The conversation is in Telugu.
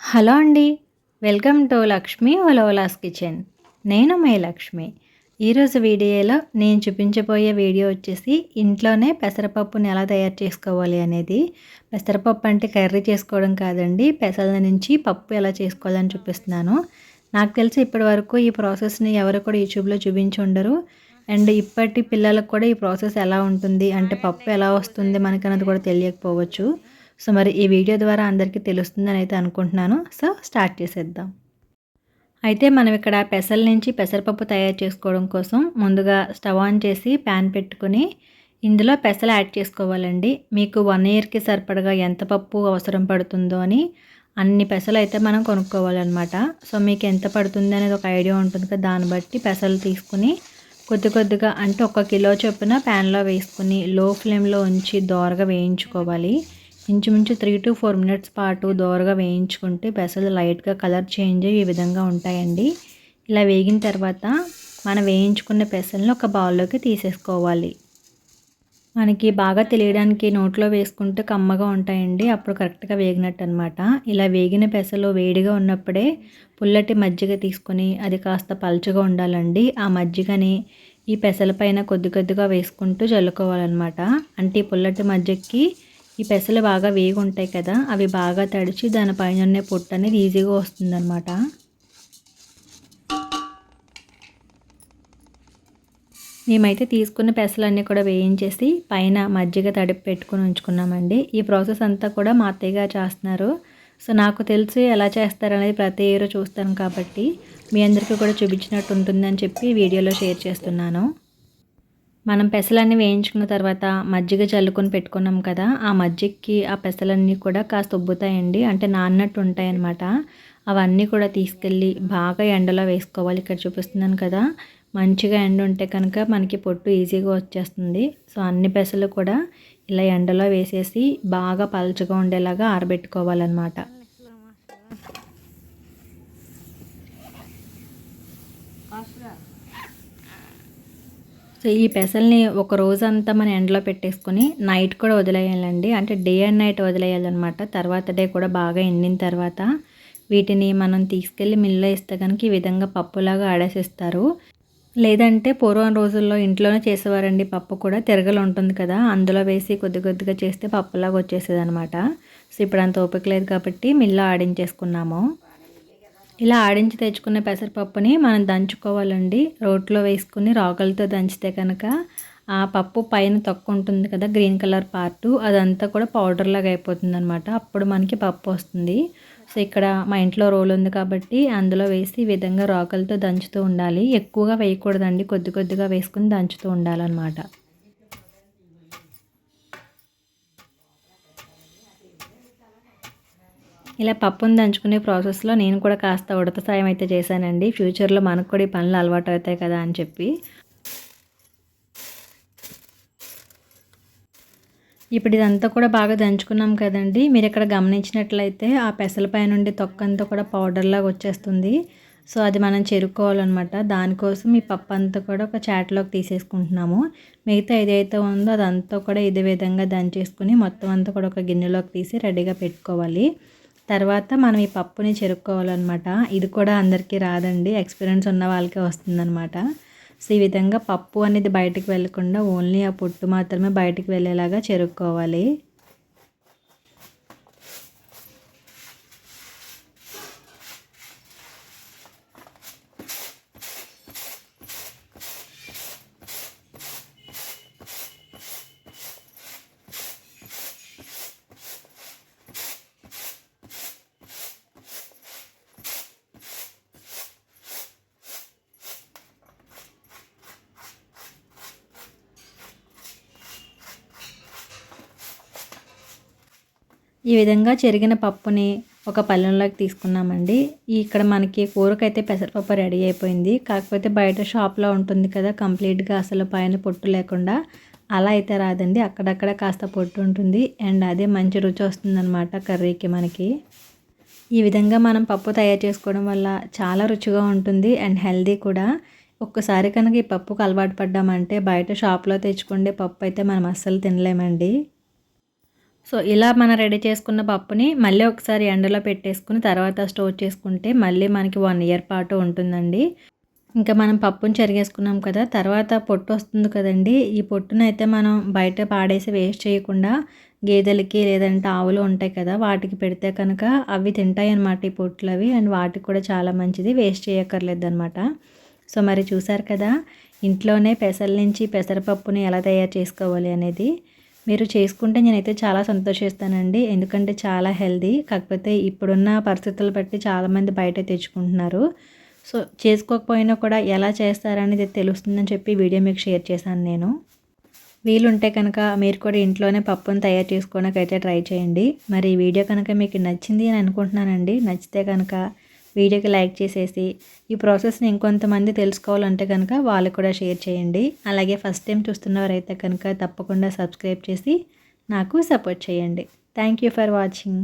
హలో అండి వెల్కమ్ టు లక్ష్మి ఒలోలాస్ కిచెన్. నేను మే లక్ష్మి. ఈరోజు వీడియోలో నేను చూపించబోయే వీడియో వచ్చేసి ఇంట్లోనే పెసరపప్పుని ఎలా తయారు చేసుకోవాలి అనేది. పెసరపప్పు అంటే కర్రీ చేసుకోవడం కాదండి పెసల నుంచి పప్పు ఎలా చేసుకోవాలని చూపిస్తున్నాను. నాకు తెలిసి ఇప్పటి వరకు ఈ ప్రాసెస్ని ఎవరు కూడా యూట్యూబ్లో చూపించి ఉండరు. అండ్ ఇప్పటి పిల్లలకు కూడా ఈ ప్రాసెస్ ఎలా ఉంటుంది అంటే పప్పు ఎలా వస్తుంది మనకన్నది కూడా తెలియకపోవచ్చు. సో మరి ఈ వీడియో ద్వారా అందరికీ తెలుస్తుందని అయితే అనుకుంటున్నాను. సో స్టార్ట్ చేసేద్దాం. అయితే మనం ఇక్కడ పెసల నుంచి పెసరపప్పు తయారు చేసుకోవడం కోసం ముందుగా స్టవ్ ఆన్ చేసి ప్యాన్ పెట్టుకుని ఇందులో పెసలు యాడ్ చేసుకోవాలండి. మీకు వన్ ఇయర్కి సరిపడగా ఎంత పప్పు అవసరం పడుతుందో అని అన్ని పెసలు అయితే మనం కొనుక్కోవాలన్నమాట. సో మీకు ఎంత పడుతుంది అనేది ఒక ఐడియా ఉంటుంది కదా దాన్ని బట్టి పెసలు తీసుకుని కొద్ది కొద్దిగా అంటే ఒక కిలో చొప్పున ప్యాన్లో వేసుకుని లో ఫ్లేమ్లో ఉంచి దోరగా వేయించుకోవాలి. ఇంచుమించు త్రీ టు ఫోర్ మినిట్స్ పాటు దోరగా వేయించుకుంటే పెసలు లైట్గా కలర్ చేంజ్ అయ్యి ఈ విధంగా ఉంటాయండి. ఇలా వేగిన తర్వాత మనం వేయించుకున్న పెసలను ఒక బౌల్లోకి తీసేసుకోవాలి. మనకి బాగా తెలియడానికి నోట్లో వేసుకుంటే కమ్మగా ఉంటాయండి. అప్పుడు కరెక్ట్గా వేగినట్టు అనమాట ఇలా వేగిన పెసలు వేడిగా ఉన్నప్పుడే పుల్లటి మజ్జిగ తీసుకొని అది కాస్త పలుచగా ఉండాలండి. ఆ మజ్జిగని ఈ పెసల పైన కొద్ది కొద్దిగా వేసుకుంటూ చల్లుకోవాలన్నమాట. అంటే ఈ పుల్లటి మజ్జిగకి ఈ పెసలు బాగా వేగి ఉంటాయి కదా అవి బాగా తడిచి దానిపైన ఉన్న పొట్టు అనేది ఈజీగా వస్తుందన్నమాట. మేమైతే తీసుకున్న పెసలన్నీ కూడా వేయించేసి పైన మజ్జిగ తడిపి పెట్టుకుని ఉంచుకున్నామండి. ఈ ప్రాసెస్ అంతా కూడా మా అత్తయ్య చేస్తున్నారు. సో నాకు తెలిసి ఎలా చేస్తారనేది ప్రతి ఇయర్ చూస్తాను కాబట్టి మీ అందరికీ కూడా చూపించినట్టు ఉంటుందని చెప్పి వీడియోలో షేర్ చేస్తున్నాను. మనం పెసలన్నీ వేయించుకున్న తర్వాత మజ్జిగ చల్లుకొని పెట్టుకున్నాం కదా ఆ మజ్జిగకి ఆ పెసలన్నీ కూడా కాస్త ఉబ్బుతాయండి. అంటే నాన్నట్టు ఉంటాయన్నమాట. అవన్నీ కూడా తీసుకెళ్ళి బాగా ఎండలో వేసుకోవాలి. ఇక్కడ చూపిస్తున్నాను కదా మంచిగా ఎండ ఉంటే కనుక మనకి పొట్టు ఈజీగా వచ్చేస్తుంది. సో అన్ని పెసలు కూడా ఇలా ఎండలో వేసేసి బాగా పలుచగా ఉండేలాగా ఆరబెట్టుకోవాలన్నమాట. సో ఈ పెసల్ని ఒక రోజంతా మన ఎండలో పెట్టేసుకొని నైట్ కూడా వదిలేయాలండి. అంటే డే అండ్ నైట్ వదిలేయాలన్నమాట. తర్వాత డే కూడా బాగా ఎండిన తర్వాత వీటిని మనం తీసుకెళ్ళి మిల్లో ఇస్తే కనుక ఈ విధంగా పప్పులాగా ఆడేసిస్తారు. లేదంటే పూర్వం రోజుల్లో ఇంట్లోనే చేసేవారండి పప్పు కూడా. తిరగలు ఉంటుంది కదా అందులో వేసి కొద్ది కొద్దిగా చేస్తే పప్పులాగా వచ్చేసేది అనమాట సో ఇప్పుడు అంత ఓపిక లేదు కాబట్టి మిల్లో ఆడించేసుకున్నాము. ఇలా ఆడించి తెచ్చుకున్న పెసరపప్పుని మనం దంచుకోవాలండి. రోట్లో వేసుకుని రాగులతో దంచితే కనుక ఆ పప్పు పైన తొక్క ఉంటుంది కదా గ్రీన్ కలర్ పార్టు. అదంతా కూడా పౌడర్ లాగా అయిపోతుంది అనమాట అప్పుడు మనకి పప్పు వస్తుంది. సో ఇక్కడ మా ఇంట్లో రోల్ ఉంది కాబట్టి అందులో వేసి ఈ విధంగా రాకలతో దంచుతూ ఉండాలి. ఎక్కువగా వేయకూడదండి. కొద్ది కొద్దిగా వేసుకుని దంచుతూ ఉండాలన్నమాట. ఇలా పప్పును దంచుకునే ప్రాసెస్లో నేను కూడా కాస్త ఉడత సాయం అయితే చేశానండి. ఫ్యూచర్లో మనకు కూడా ఈ పనులు అలవాటు అవుతాయి కదా అని చెప్పి. ఇప్పుడు ఇదంతా కూడా బాగా దంచుకున్నాం కదండి. మీరు ఇక్కడ గమనించినట్లయితే ఆ పెసలపై నుండి తొక్కంతా కూడా పౌడర్లాగా వచ్చేస్తుంది. సో అది మనం చెరుక్కోవాలన్నమాట. దానికోసం ఈ పప్పు అంతా కూడా ఒక చాట్లోకి తీసేసుకుంటున్నాము. మిగతా ఏదైతే ఉందో అదంతా కూడా ఇదే విధంగా దంచేసుకుని మొత్తం అంతా కూడా ఒక గిన్నెలోకి తీసి రెడీగా పెట్టుకోవాలి. తర్వాత మనం ఈ పప్పుని చెరుక్కోవాలన్నమాట. ఇది కూడా అందరికీ రాదండి. ఎక్స్పీరియన్స్ ఉన్న వాళ్ళకే వస్తుందన్నమాట. సో ఈ విధంగా పప్పు అనేది బయటకు వెళ్ళకుండా ఓన్లీ ఆ పొట్టు మాత్రమే బయటకు వెళ్ళేలాగా చెరుక్కోవాలి. ఈ విధంగా చెరిగిన పప్పుని ఒక పళ్ళెంలోకి తీసుకున్నామండి. ఇక్కడ మనకి కూరకైతే పెసరపప్పు రెడీ అయిపోయింది. కాకపోతే బయట షాప్లో ఉంటుంది కదా కంప్లీట్గా అసలు పైన పొట్టు లేకుండా. అలా అయితే రాదండి. అక్కడక్కడ కాస్త పొట్టు ఉంటుంది. అండ్ అదే మంచి రుచి వస్తుందన్నమాట కర్రీకి మనకి. ఈ విధంగా మనం పప్పు తయారు చేసుకోవడం వల్ల చాలా రుచిగా ఉంటుంది అండ్ హెల్దీ కూడా. ఒక్కసారి కనుక ఈ పప్పుకు అలవాటు పడ్డామంటే బయట షాప్లో తెచ్చుకుండే పప్పు అయితే మనం అస్సలు తినలేమండి. సో ఇలా మనం రెడీ చేసుకున్న పప్పుని మళ్ళీ ఒకసారి ఎండలో పెట్టేసుకుని తర్వాత స్టోర్ చేసుకుంటే మళ్ళీ మనకి వన్ ఇయర్ పాటు ఉంటుందండి. ఇంకా మనం పప్పుని చెరిగేసుకున్నాం కదా తర్వాత పొట్టు వస్తుంది కదండి. ఈ పొట్టునైతే మనం బయట పాడేసి వేస్ట్ చేయకుండా గేదెలకి లేదంటే ఆవులు ఉంటాయి కదా వాటికి పెడితే కనుక అవి తింటాయి అన్నమాట ఈ పొట్లు అవి అండ్ వాటికి కూడా చాలా మంచిది వేస్ట్ చేయక్కర్లేదు అనమాట సో మరి చూసారు కదా ఇంట్లోనే పెసల నుంచి పెసరపప్పుని ఎలా తయారు చేసుకోవాలి అనేది. మీరు చేసుకుంటే నేనైతే చాలా సంతోషిస్తానండి. ఎందుకంటే చాలా హెల్దీ. కాకపోతే ఇప్పుడున్న పరిస్థితులు బట్టి చాలామంది బయట తెచ్చుకుంటున్నారు. సో చేసుకోకపోయినా కూడా ఎలా చేస్తారనేది తెలుస్తుందని చెప్పి వీడియో మీకు షేర్ చేశాను నేను. వీలుంటే కనుక మీరు కూడా ఇంట్లోనే పప్పును తయారు చేసుకోవడానికి అయితే ట్రై చేయండి. మరి ఈ వీడియో కనుక మీకు నచ్చింది అని అనుకుంటున్నానండి. నచ్చితే కనుక వీడియోకి లైక్ చేసేసి ఈ ప్రాసెస్ని ఇంకొంతమంది తెలుసుకోవాలంటే కనుక వాళ్ళకు కూడా షేర్ చేయండి. అలాగే ఫస్ట్ టైం చూస్తున్నవారైతే కనుక తప్పకుండా సబ్స్క్రైబ్ చేసి నాకు సపోర్ట్ చేయండి. Thank you for watching.